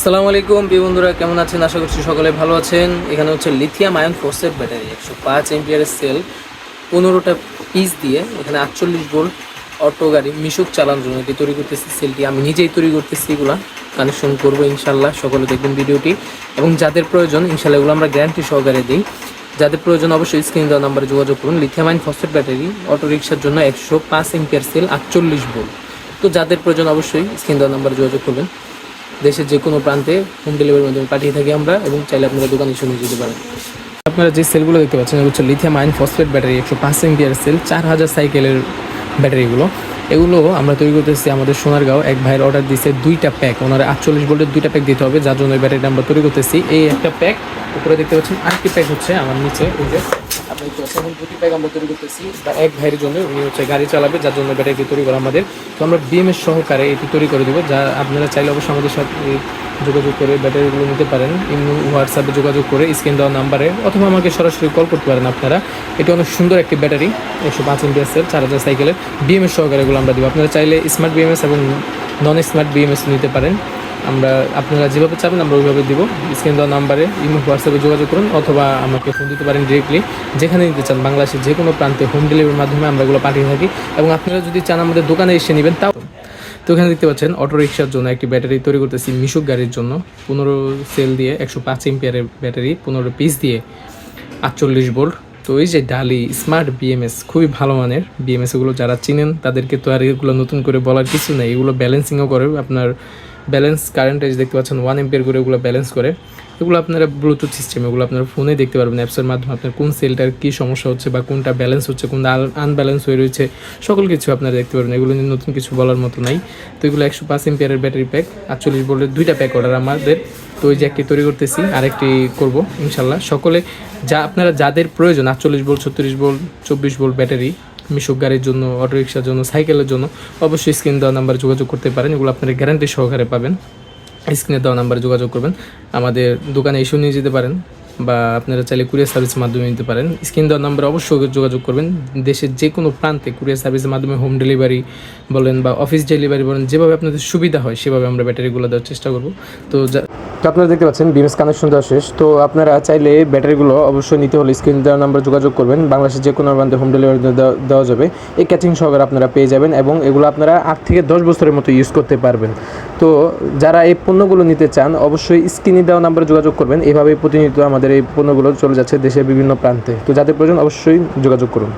আসসালামু আলাইকুম, প্রিয় বন্ধুরা, কেমন আছেন? আশা করছি সকলে ভালো আছেন। এখানে হচ্ছে লিথিয়াম আয়ন ফসফেট ব্যাটারি একশো পাঁচ এমপিয়ারের সেল পনেরোটা পিস দিয়ে এখানে আটচল্লিশ ভোল্ট অটো গাড়ি মিশুক চালানোর জন্য এটি তৈরি করতেছি। সেলটি আমি নিজেই তৈরি করতেছি এগুলা। কানেকশন করব ইনশাল্লাহ সকলে দেখবেন ভিডিওটি। এবং যাদের প্রয়োজন ইনশাল্লাহ এগুলো আমরা গ্যারান্টি সহকারে দিই। যাদের প্রয়োজন, অবশ্যই স্ক্রিন দেওয়া নাম্বারে যোগাযোগ করুন। Lithium ion phosphate battery auto রিক্সার জন্য একশো পাঁচ এমপিয়ার সেল আটচল্লিশ ভোল্ট তো যাদের প্রয়োজন, অবশ্যই স্ক্রিন দেওয়া নাম্বারে যোগাযোগ করবেন। দেশের যে কোনো প্রান্তে হোম ডেলিভারির মাধ্যমে পাঠিয়ে থাকি আমরা এবং চাইলে আপনারা দোকানে এসে নিয়ে যেতে পারেন। আপনারা যে সেলগুলো দেখতে পাচ্ছেন হচ্ছে লিথিয়াম আয়ন ফসফেট ব্যাটারি একশো পাঁচ সেল চার হাজার সাইকেলের ব্যাটারিগুলো এগুলো আমরা তৈরি করতেছি আমাদের সোনারগাঁও। এক ভাইয়ের অর্ডার দিয়েছে দুইটা প্যাক ওনারা আটচল্লিশ ভোল্টের দুইটা প্যাক দিতে হবে। যার জন্য এই ব্যাটারিটা আমরা তৈরি করতেছি। এই একটা প্যাক উপরে দেখতে পাচ্ছেন আরেকটি প্যাক হচ্ছে আমার নিচে। ওই যে দুটি প্যাক আমরা তৈরি করতেছি বা এক ভাইয়ের জন্য। উনি হচ্ছে গাড়ি চালাবে, যার জন্য ব্যাটারিটি তৈরি করা আমাদের। তো আমরা সহকারে এটি তৈরি করে দেবো। যা আপনারা চাইলে অবশ্যই আমাদের সাথে যোগাযোগ করে ব্যাটারিগুলো নিতে পারেন। ইমনি হোয়াটসঅ্যাপে যোগাযোগ করে স্ক্রিন দেওয়া নাম্বারে অথবা আমাকে সরাসরি কল করতে পারেন আপনারা। এটি অনেক সুন্দর একটি ব্যাটারি, একশো পাঁচ এমপিয়ার সেল চার হাজার সাইকেলের। বিএমএস সহকারে এগুলো আমরা দেবো। আপনারা চাইলে স্মার্ট বিএমএস এবং নন স্মার্ট বিএমএস নিতে পারেন। আমরা, আপনারা যেভাবে চাবেন আমরা ওইভাবে দিব। স্ক্রিন দেওয়া নাম্বারে ইমো হোয়াটসঅ্যাপে যোগাযোগ করুন অথবা আমাকে ফোন দিতে পারেন ডিরেক্টলি যেখানে নিতে চান, বাংলাদেশের যে কোনো প্রান্তে হোম ডেলিভারির মাধ্যমে আমরা এগুলো পাঠিয়ে থাকি। এবং আপনারা যদি চান আমাদের দোকানে এসে নেবেন, তাও তো এখানে দেখতে পাচ্ছেন অটো রিক্সার জন্য একটি ব্যাটারি তৈরি করতেছি মিশুক গাড়ির জন্য। পনেরো সেল দিয়ে একশো পাঁচ এম্পিয়ারের ব্যাটারি, পনেরো পিস দিয়ে আটচল্লিশ বোল্ট তো এই যে ডালি স্মার্ট বিএমএস খুবই ভালো মানের বিএমএস এগুলো যারা চিনেন, তাদেরকে তো আর এগুলো নতুন করে বলার কিছু নেই। এগুলো ব্যালেন্সিংও করে, আপনার ব্যালেন্স কারেন্ট দেখতে পাচ্ছেন ওয়ান এম্পিয়ার করে ওগুলো ব্যালেন্স করে। এগুলো আপনারা ব্লুটুথ সিস্টেম এগুলো আপনার ফোনে দেখতে পারবেন অ্যাপসের মাধ্যমে আপনার কোন সেলটার কী সমস্যা হচ্ছে বা কোনটা ব্যালেন্স হচ্ছে, কোনটা আনব্যালেন্স হয়ে রয়েছে, সকল কিছু আপনারা দেখতে পারবেন। এগুলো নিয়ে নতুন কিছু বলার মতো নাই। তো এগুলো একশো পাঁচ এম্পিয়ারের ব্যাটারি প্যাক আটচল্লিশ ভোল্টের দুইটা প্যাক অর্ডার আমাদের। তো ওই যে একটি তৈরি করতেছি, আরেকটি করব ইনশাল্লাহ সকলে যা, আপনারা যাদের প্রয়োজন, আটচল্লিশ ভোল্ট ছত্রিশ ভোল্ট চব্বিশ ভোল্ট ব্যাটারি মিশুক গাড়ির জন্য অটোরিক্সার জন্য, সাইকেলের জন্য, অবশ্যই স্ক্রিন দেওয়া নাম্বারে যোগাযোগ করতে পারেন। এগুলো আপনারা গ্যারান্টি সহকারে পাবেন। স্ক্রিনে দেওয়া নাম্বারে যোগাযোগ করবেন। আমাদের দোকানে এসেও নিয়ে যেতে পারেন। বা আপনারা চাইলে কুরিয়ার সার্ভিসের মাধ্যমে নিতে পারেন। স্ক্রিন দেওয়ার নাম্বারে অবশ্যই যোগাযোগ করবেন। দেশের যে কোনো প্রান্তে কুরিয়ার সার্ভিসের মাধ্যমে হোম ডেলিভারি বলেন বা অফিস ডেলিভারি বলেন, যেভাবে আপনাদের সুবিধা হয়, সেভাবে আমরা ব্যাটারিগুলো দেওয়ার চেষ্টা করব। তো তো আপনারা দেখতে পাচ্ছেন বিএমএস কানেকশন দেওয়া শেষ। তো আপনারা চাইলে ব্যাটারিগুলো অবশ্যই নিতে হলে স্ক্রিন দেওয়ার নাম্বার যোগাযোগ করবেন। বাংলাদেশের যে কোনো প্রান্তে হোম ডেলিভারি দেওয়া যাবে। এই ক্যাচিং সহকারে আপনারা পেয়ে যাবেন এবং এগুলো আপনারা আট থেকে দশ বছরের মতো ইউজ করতে পারবেন। তো যারা এই পণ্যগুলো নিতে চান, অবশ্যই স্ক্রিনে দেওয়া নাম্বারে যোগাযোগ করবেন। এভাবে প্রতিনিয়ত আমাদের এই পণ্যগুলো চলে যাচ্ছে দেশের বিভিন্ন প্রান্তে। তো যাদের প্রয়োজন অবশ্যই যোগাযোগ করুন।